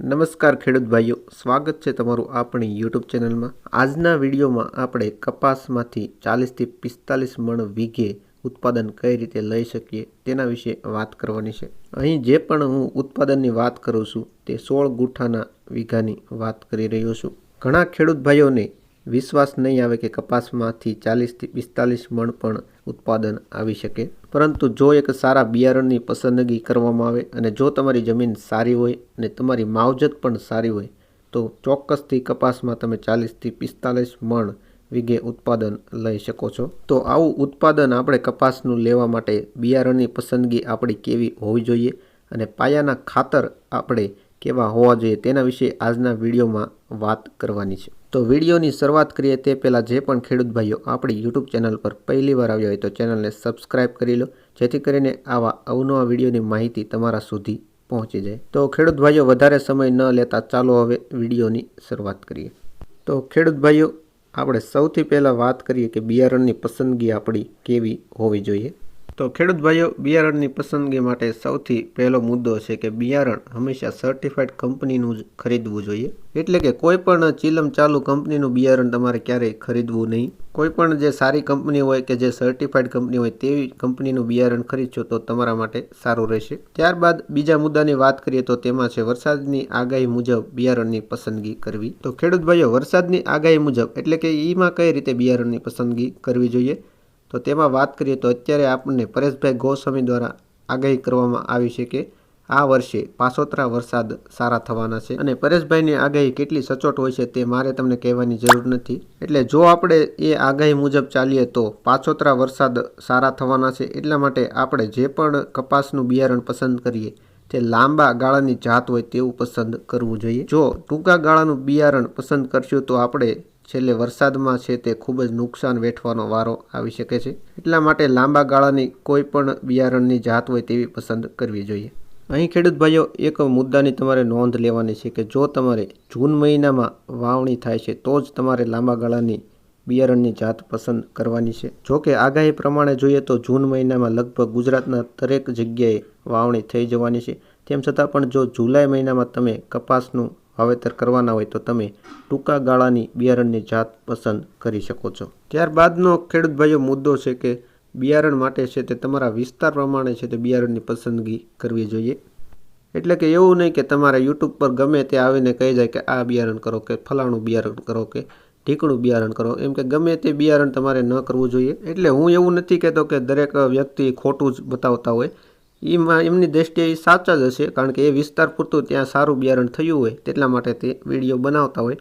નમસ્કાર ખેડૂત ભાઈઓ, સ્વાગત છે તમારું આપણી યુટ્યુબ ચેનલમાં. આજના વિડીયોમાં આપણે કપાસમાંથી ચાલીસથી પિસ્તાલીસ મણ વીઘે ઉત્પાદન કઈ રીતે લઈ શકીએ તેના વિશે વાત કરવાની છે. અહીં જે પણ હું ઉત્પાદનની વાત કરું છું તે સોળ ગુઠાના વીઘાની વાત કરી રહ્યો છું. ઘણા ખેડૂત ભાઈઓને વિશ્વાસ નહીં આવે કે કપાસમાંથી ચાલીસથી પિસ્તાલીસ મણ પણ ઉત્પાદન આવી શકે. પરંતુ જો એક સારા બિયારણની પસંદગી કરવામાં આવે અને જો તમારી જમીન સારી હોય અને તમારી માવજત પણ સારી હોય, તો ચોક્કસથી કપાસમાં તમે ચાલીસથી પિસ્તાલીસ મણ વિઘે ઉત્પાદન લઈ શકો છો. તો આવું ઉત્પાદન આપણે કપાસનું લેવા માટે બિયારણની પસંદગી આપણી કેવી હોવી જોઈએ અને પાયાના ખાતર આપણે કેવા હોવા જોઈએ તેના વિશે આજના વિડીયોમાં વાત કરવાની છે. તો વિડીયોની શરૂઆત કરીએ તે પહેલાં જે પણ ખેડૂત ભાઈઓ આપણી યુટ્યુબ ચેનલ પર પહેલી વાર આવ્યા હોય તો ચેનલને સબસ્ક્રાઇબ કરી લો, જેથી કરીને આવા અવનવા વિડીયોની માહિતી તમારા સુધી પહોંચી જાય. તો ખેડૂત ભાઈઓ, વધારે સમય ન લેતા ચાલો હવે વિડીયોની શરૂઆત કરીએ. તો ખેડૂત ભાઈઓ, આપણે સૌથી પહેલાં વાત કરીએ કે બિયારણની પસંદગી આપણી કેવી હોવી જોઈએ? તો ખેડૂત ભાઈઓ, બિયારણની પસંદગી માટે સૌથી પહેલો મુદ્દો છે કે બિયારણ હંમેશા સર્ટિફાઈડ કંપનીનું જ ખરીદવું જોઈએ. એટલે કે કોઈ પણ ચીલમ ચાલુ કંપનીનું બિયારણ તમારે ક્યારેય ખરીદવું નહીં. કોઈ પણ જે સારી કંપની હોય કે જે સર્ટિફાઈડ કંપની હોય તેવી કંપનીનું બિયારણ ખરીદશો તો તમારા માટે સારું રહેશે. ત્યારબાદ બીજા મુદ્દાની વાત કરીએ તો તેમાં છે વરસાદની આગાહી મુજબ બિયારણની પસંદગી કરવી. તો ખેડૂત ભાઈઓ, વરસાદની આગાહી મુજબ એટલે કે એમાં કઈ રીતે બિયારણની પસંદગી કરવી જોઈએ? તો તેમાં વાત કરીએ તો અત્યારે આપણને પરેશભાઈ ગોસ્વામી દ્વારા આગાહી કરવામાં આવી છે કે આ વર્ષે પાસોતરા વરસાદ સારા થવાના છે અને પરેશભાઈની આગાહી કેટલી સચોટ હોય છે તે મારે તમને કહેવાની જરૂર નથી. એટલે જો આપણે એ આગાહી મુજબ ચાલીએ તો પાછોતરા વરસાદ સારા થવાના છે એટલા માટે આપણે જે પણ કપાસનું બિયારણ પસંદ કરીએ તે લાંબા ગાળાની જાત હોય તેવું પસંદ કરવું જોઈએ. જો ટૂંકા ગાળાનું બિયારણ પસંદ કરશું તો આપણે છેલ્લે વરસાદમાં છે તે ખૂબ જ નુકસાન વેઠવાનો વારો આવી શકે છે. એટલા માટે લાંબા ગાળાની કોઈ પણ બિયારણની જાત હોય તેવી પસંદ કરવી જોઈએ. અહીં ખેડૂત ભાઈઓ, એક મુદ્દાની તમારે નોંધ લેવાની છે કે જો તમારે જૂન મહિનામાં વાવણી થાય છે, તો જ તમારે લાંબા ગાળાની બિયારણની જાત પસંદ કરવાની છે. જો કે આગાહી પ્રમાણે જોઈએ તો જૂન મહિનામાં લગભગ ગુજરાતના દરેક જગ્યાએ વાવણી થઈ જવાની છે. તેમ છતાં પણ જો જુલાઈ મહિનામાં તમે કપાસનું વાવેતર કરવાના હોય તો તમે ટૂંકા ગાળાની બિયારણની જાત પસંદ કરી શકો છો. ત્યારબાદનો ખેડૂત ભાઈઓ મુદ્દો છે કે બિયારણ માટે છે તે તમારા વિસ્તાર પ્રમાણે છે તે બિયારણની પસંદગી કરવી જોઈએ. એટલે કે એવું નહીં કે તમારે યુટ્યુબ પર ગમે તે આવીને કહી જાય કે આ બિયારણ કરો કે ફલાણું બિયારણ કરો કે ઢીકણું બિયારણ કરો. એમ કે ગમે તે બિયારણ તમારે ન કરવું જોઈએ. એટલે હું એવું નથી કહેતો કે દરેક વ્યક્તિ ખોટું જ બતાવતા હોય. એમાં એમની દ્રષ્ટિએ એ સાચા જ હશે, કારણ કે એ વિસ્તાર પૂરતું ત્યાં સારું બિયારણ થયું હોય, તેટલા માટે તે વીડિયો બનાવતા હોય.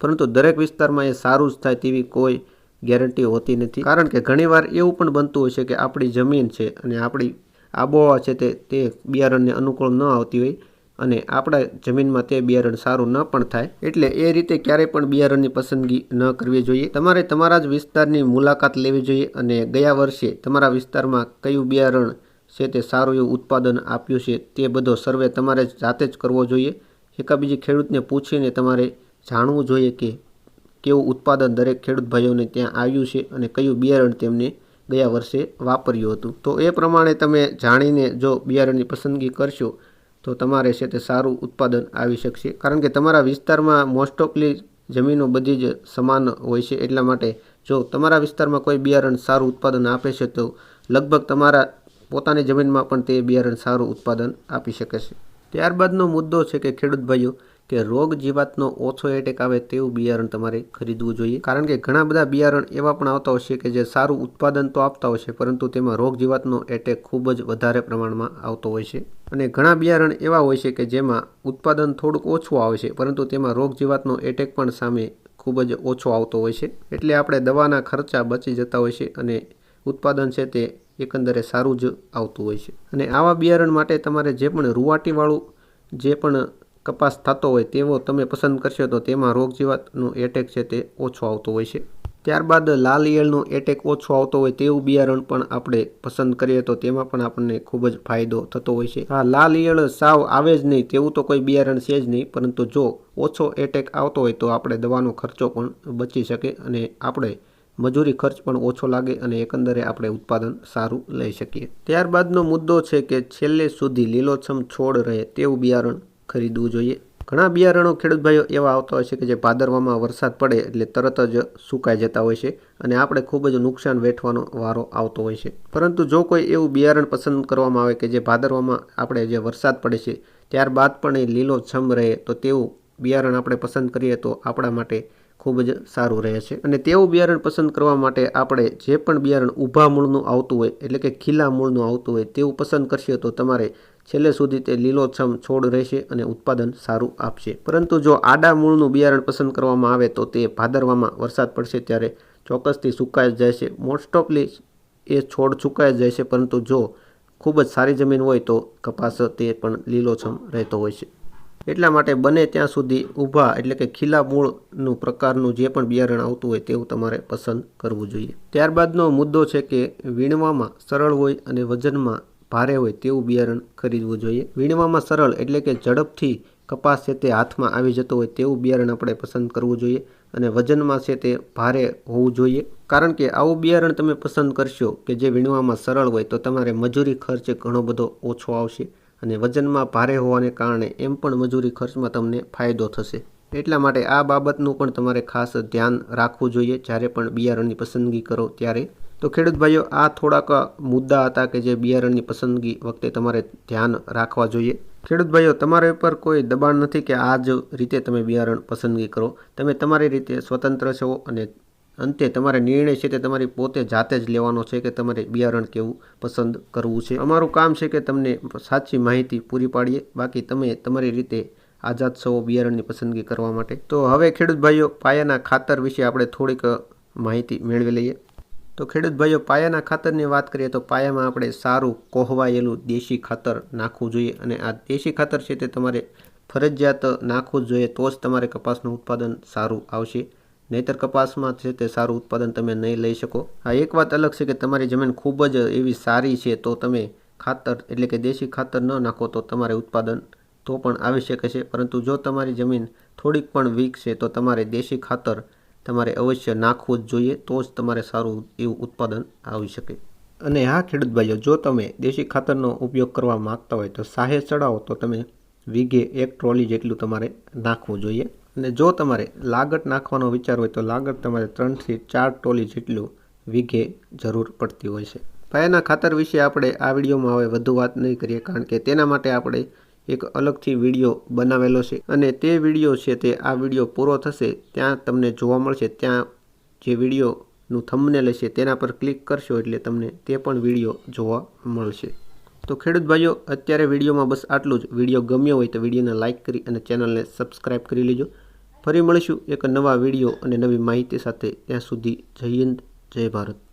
પરંતુ દરેક વિસ્તારમાં એ સારું જ થાય તેવી કોઈ ગેરંટી હોતી નથી. કારણ કે ઘણીવાર એવું પણ બનતું હોય છે કે આપણી જમીન છે અને આપણી આબોહવા છે તે તે બિયારણને અનુકૂળ ન આવતી હોય અને આપણા જમીનમાં તે બિયારણ સારું ન પણ થાય. એટલે એ રીતે ક્યારેય પણ બિયારણની પસંદગી ન કરવી જોઈએ. તમારે તમારા જ વિસ્તારની મુલાકાત લેવી જોઈએ અને ગયા વર્ષે તમારા વિસ્તારમાં કયું બિયારણ છે તે સારું એવું ઉત્પાદન આપ્યું છે તે બધો સર્વે તમારે જાતે જ કરવો જોઈએ. એકાબીજી ખેડૂતને પૂછીને તમારે જાણવું જોઈએ કે કેવું ઉત્પાદન દરેક ખેડૂત ભાઈઓને ત્યાં આવ્યું છે અને કયું બિયારણ તેમને ગયા વર્ષે વાપર્યું હતું. તો એ પ્રમાણે તમે જાણીને જો બિયારણની પસંદગી કરશો, તો તમારે છે તે સારું ઉત્પાદન આવી શકશે. કારણ કે તમારા વિસ્તારમાં મોસ્ટ ઓફલી જમીનો બધી જ સમાન હોય છે. એટલા માટે જો તમારા વિસ્તારમાં કોઈ બિયારણ સારું ઉત્પાદન આપે છે, તો લગભગ તમારા પોતાની જમીનમાં પણ તે બિયારણ સારું ઉત્પાદન આપી શકે છે. ત્યારબાદનો મુદ્દો છે કે ખેડૂત ભાઈઓ, કે રોગ જીવાતનો ઓછો એટેક આવે તેવું બિયારણ તમારે ખરીદવું જોઈએ. કારણ કે ઘણા બધા બિયારણ એવા પણ આવતા હોય છે કે જે સારું ઉત્પાદન તો આપતા હોય છે, પરંતુ તેમાં રોગ જીવાતનો એટેક ખૂબ જ વધારે પ્રમાણમાં આવતો હોય છે. અને ઘણા બિયારણ એવા હોય છે કે જેમાં ઉત્પાદન થોડુંક ઓછું આવે છે, પરંતુ તેમાં રોગ જીવાતનો એટેક પણ સામે ખૂબ જ ઓછો આવતો હોય છે. એટલે આપણે દવાના ખર્ચા બચી જતા હોય છે અને ઉત્પાદન છે તે એકંદરે સારું જ આવતું હોય છે. અને આવા બિયારણ માટે તમારે જે પણ રૂવાટીવાળું જે પણ કપાસ થતો હોય તેવો તમે પસંદ કરશો તો તેમાં રોગ જીવાતનું એટેક છે તે ઓછો આવતો હોય છે. ત્યારબાદ લાલ ઈયળનો એટેક ઓછો આવતો હોય તેવું બિયારણ પણ આપણે પસંદ કરીએ તો તેમાં પણ આપણને ખૂબ જ ફાયદો થતો હોય છે. હા, લાલ ઈયળ સાવ આવે જ નહીં તેવું તો કોઈ બિયારણ છે જ નહીં, પરંતુ જો ઓછો એટેક આવતો હોય તો આપણે દવાનો ખર્ચો પણ બચી શકે અને આપણે મજૂરી ખર્ચ પણ ઓછો લાગે અને એકંદરે આપણે ઉત્પાદન સારું લઈ શકીએ. ત્યારબાદનો મુદ્દો છે કે છેલ્લે સુધી લીલોછમ છોડ રહે તેવું બિયારણ ખરીદવું જોઈએ. ઘણા બિયારણો, ખેડૂત ભાઈઓ, એવા આવતા હોય છે કે જે ભાદરવામાં વરસાદ પડે એટલે તરત જ સુકાઈ જતા હોય છે અને આપણે ખૂબ જ નુકસાન વેઠવાનો વારો આવતો હોય છે. પરંતુ જો કોઈ એવું બિયારણ પસંદ કરવામાં આવે કે જે ભાદરવામાં આપણે જે વરસાદ પડે છે, ત્યારબાદ પણ એ લીલો છમ રહે તો તેવું બિયારણ આપણે પસંદ કરીએ તો આપણા માટે ખૂબ જ સારું રહે છે. અને તેવું બિયારણ પસંદ કરવા માટે આપણે જે પણ બિયારણ ઊભા મૂળનું આવતું હોય, એટલે કે ખીલા મૂળનું આવતું હોય, તેવું પસંદ કરશે તો તમારે છેલ્લે સુધી તે લીલોછમ છોડ રહેશે અને ઉત્પાદન સારું આપશે. પરંતુ જો આડા મૂળનું બિયારણ પસંદ કરવામાં આવે તો તે ભાદરવામાં વરસાદ પડશે ત્યારે ચોક્કસથી સુકાઈ જાય છે. મોસ્ટ ઓફલી એ છોડ સુકાઈ જાય છે, પરંતુ જો ખૂબ જ સારી જમીન હોય તો કપાસ તે પણ લીલોછમ રહેતો હોય છે. એટલા માટે બને ત્યાં સુધી ઊભા, એટલે કે ખીલા મૂળનું પ્રકારનું જે પણ બિયારણ આવતું હોય તેવું તમારે પસંદ કરવું જોઈએ. ત્યારબાદનો મુદ્દો છે કે વીણવામાં સરળ હોય અને વજનમાં ભારે હોય તેવું બિયારણ ખરીદવું જોઈએ. વીણવામાં સરળ એટલે કે ઝડપથી કપાસ છે તે હાથમાં આવી જતો હોય તેવું બિયારણ આપણે પસંદ કરવું જોઈએ અને વજનમાં છે તે ભારે હોવું જોઈએ. કારણ કે આવું બિયારણ તમે પસંદ કરશો કે જે વીણવામાં સરળ હોય તો તમારે મજૂરી ખર્ચ ઘણો બધો ઓછો આવશે. અને વજનમાં ભારે હોવાને કારણે એમ પણ મજૂરી ખર્ચમાં તમને ફાયદો થશે. એટલા માટે આ બાબતનું પણ તમારે ખાસ ધ્યાન રાખવું જોઈએ. જ્યારે પણ બિયારણની પસંદગી કરો ત્યારે. તો ખેડૂત ભાઈઓ, આ થોડાક મુદ્દા હતા કે જે બિયારણની પસંદગી વખતે તમારે ધ્યાન રાખવા જોઈએ. ખેડૂત ભાઈઓ, તમારા ઉપર કોઈ દબાણ નથી કે આ જ રીતે તમે બિયારણ પસંદગી કરો. તમે તમારી રીતે સ્વતંત્ર છો અને અંતે તમારે નિર્ણય છે તે તમારી પોતે જાતે જ લેવાનો છે કે તમારે બિયારણ કેવું પસંદ કરવું છે? અમારું કામ છે કે તમને સાચી માહિતી પૂરી પાડીએ. બાકી તમે તમારી રીતે આઝાદ છો બિયારણની પસંદગી કરવા માટે. તો હવે ખેડૂત ભાઈઓ, પાયાના ખાતર વિશે આપણે થોડીક માહિતી મેળવી લઈએ. તો ખેડૂત ભાઈઓ, પાયાના ખાતરની વાત કરીએ તો પાયામાં આપણે સારું કોહવાયેલું દેશી ખાતર નાખવું જોઈએ અને આ દેશી ખાતર છે તે તમારે ફરજિયાત નાખવું જોઈએ તો જ તમારે કપાસનું ઉત્પાદન સારું આવશે. નહીતર કપાસમાં છે તે સારું ઉત્પાદન તમે નહીં લઈ શકો. આ એક વાત અલગ છે કે તમારી જમીન ખૂબ જ એવી સારી છે તો તમે ખાતર, એટલે કે દેશી ખાતર ન નાખો તો તમારે ઉત્પાદન તો પણ આવી શકે છે. પરંતુ જો તમારી જમીન થોડીક પણ વીક છે તો તમારે દેશી ખાતર તમારે અવશ્ય નાખવું જ જોઈએ તો જ તમારે સારું એવું ઉત્પાદન આવી શકે. અને હા, ખેડૂત ભાઈઓ, જો તમે દેશી ખાતરનો ઉપયોગ કરવા માગતા હોય તો સાહે ચડાવો તો તમે વીઘે એક ટ્રોલી જેટલું તમારે નાખવું જોઈએ. અને જો તમારે લાગટ નાખવાનો વિચાર હોય તો લાગટ તમારે ત્રણથી ચાર ટોલી જેટલું વીઘે જરૂર પડતી હોય છે. પાયાના ખાતર વિશે આપણે આ વિડીયોમાં હવે વધુ વાત નહીં કરીએ કારણ કે તેના માટે આપણે એક અલગથી વીડિયો બનાવેલો છે અને તે વીડિયો છે તે આ વીડિયો પૂરો થશે ત્યાં તમને જોવા મળશે. ત્યાં જે વિડીયોનું થંબનેલ છે તેના પર ક્લિક કરશો એટલે તમને તે પણ વીડિયો જોવા મળશે. તો ખેડૂત ભાઈઓ, અત્યારે વિડીયોમાં બસ આટલું જ. વીડિયો ગમ્યો હોય તો વિડીયોને લાઇક કરી અને ચેનલને સબસ્ક્રાઈબ કરી લેજો. ફરી મળીશું એક નવા વીડિયો અને નવી માહિતી સાથે ત્યાં સુધી જય હિન્દ, જય ભારત.